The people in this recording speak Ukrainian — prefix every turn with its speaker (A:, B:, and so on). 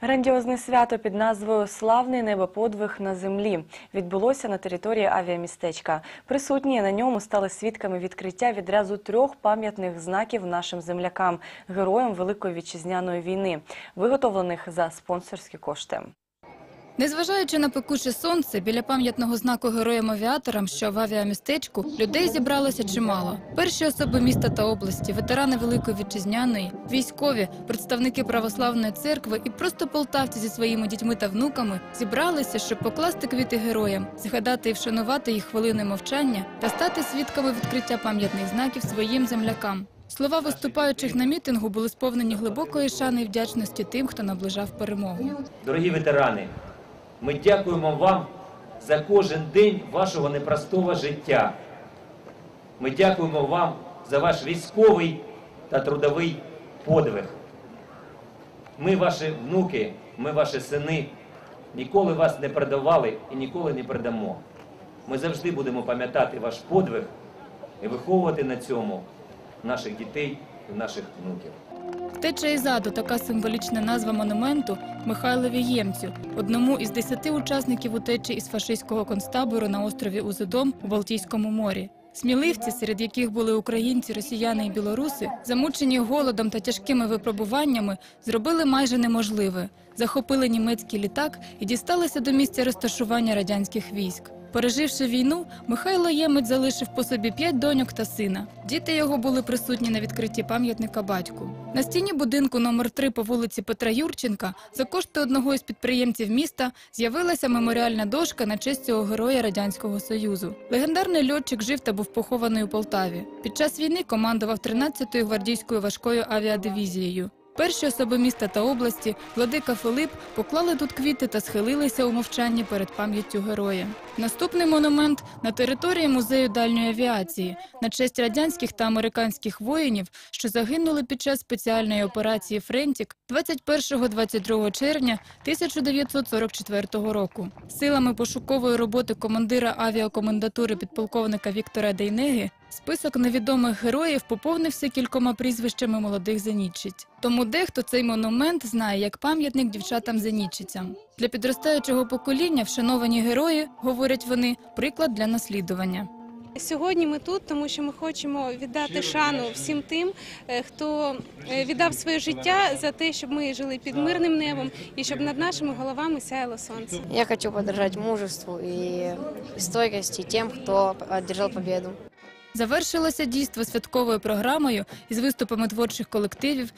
A: Грандіозне свято під назвою Славний небоподвиг на землі відбулося на території авіамістечка. Присутні на ньому стали свідками відкриття відразу трьох пам'ятних знаків нашим землякам, героям Великої вітчизняної війни, виготовлених за спонсорські кошти.
B: Незважаючи на пекуче сонце, біля пам'ятного знаку героям-авіаторам, що в авіамістечку, людей зібралося чимало. Перші особи міста та області, ветерани Великої Вітчизняної, військові, представники православної церкви і просто полтавці зі своїми дітьми та внуками зібралися, щоб покласти квіти героям, згадати і вшанувати їх хвилиною мовчання та стати свідками відкриття пам'ятних знаків своїм землякам. Слова виступаючих на мітингу були сповнені глибокої шани і вдячності тим, хто наближав перемогу.
C: Дорогі ветерани, ми дякуємо вам за кожен день вашого непростого життя. Ми дякуємо вам за ваш військовий та трудовий подвиг. Ми, ваші внуки, ми, ваші сини, ніколи вас не предавали і ніколи не предамо. Ми завжди будемо пам'ятати ваш подвиг і виховувати на цьому наших дітей і наших внуків.
B: Теча із заду така символічна назва монументу Михайлові Ємцю, одному із десяти учасників утечі із фашистського концтабору на острові Узидом у Балтійському морі. Сміливці, серед яких були українці, росіяни і білоруси, замучені голодом та тяжкими випробуваннями, зробили майже неможливе. Захопили німецький літак і дісталися до місця розташування радянських військ. Переживши війну, Михайло Ємець залишив по собі п'ять доньок та сина. Діти його були присутні на відкритті пам'ятника батьку. На стіні будинку номер 3 по вулиці Петра Юрченка за кошти одного із підприємців міста з'явилася меморіальна дошка на честь цього героя радянського союзу. Легендарний льотчик жив та був похований у Полтаві. Під час війни командував 13-ю гвардійською важкою авіадивізією. Перші особи міста та області, владика Филип, поклали тут квіти та схилилися у мовчанні перед пам'яттю героя. Наступний монумент на території музею дальньої авіації на честь радянських та американських воїнів, що загинули під час спеціальної операції Френтік 21-22 червня 1944 року. Силами пошукової роботи командира авіакомендатури підполковника Віктора Дейнеги Список невідомих героїв поповнився кількома прізвищами молодих зенітчиць. Тому дехто цей монумент знає як пам'ятник дівчатам-зенітчицям. Для підростаючого покоління вшановані герої, говорять вони, приклад для наслідування.
D: Сьогодні ми тут, тому що ми хочемо віддати шану всім тим, е, хто е, віддав своє життя за те, щоб ми жили під мирним небом і щоб над нашими головами сяяло сонце.
E: Я хочу поддержать мужеству и стойкости тем, кто одержал победу.
B: Завершилося дійство святковою програмою із виступами творчих колективів,